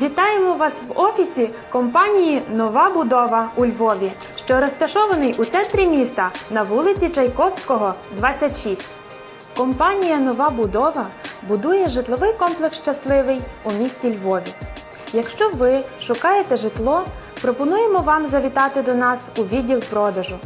Вітаємо вас в офісі компанії Нова будова у Львові, що розташований у центрі міста на вулиці Чайковського, 26. Компанія Нова будова будує житловий комплекс щасливий у місті Львові. Якщо ви шукаєте житло, пропонуємо вам завітати до нас у відділ продажу.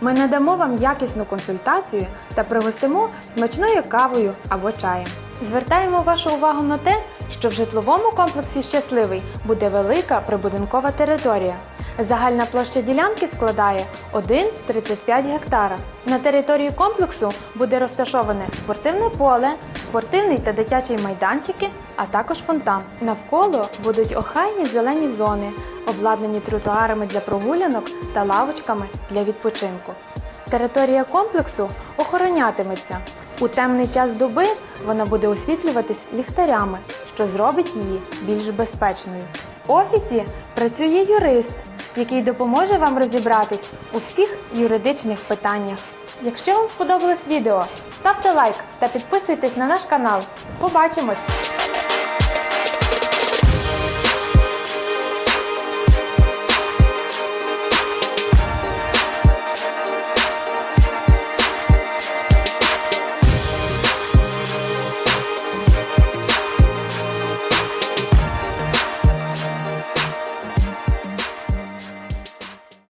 Ми надамо вам якісну консультацію та пригостимо смачною кавою або чаєм. Звертаємо вашу увагу на те, що в житловому комплексі щасливий буде велика прибудинкова територія. Загальна площа ділянки складає 1,35 гектара. На території комплексу буде розташоване спортивне поле, спортивний та дитячий майданчики, а також фонтан. Навколо будуть охайні зелені зони, обладнані тротуарами для прогулянок та лавочками для відпочинку. Територія комплексу охоронятиметься. У темний час доби вона буде освітлюватись ліхтарями, що зробить її більш безпечною. В офісі працює юрист, який допоможе вам розібратись у всіх юридичних питаннях. Якщо вам сподобалось відео, ставте лайк та підписуйтесь на наш канал. Побачимось!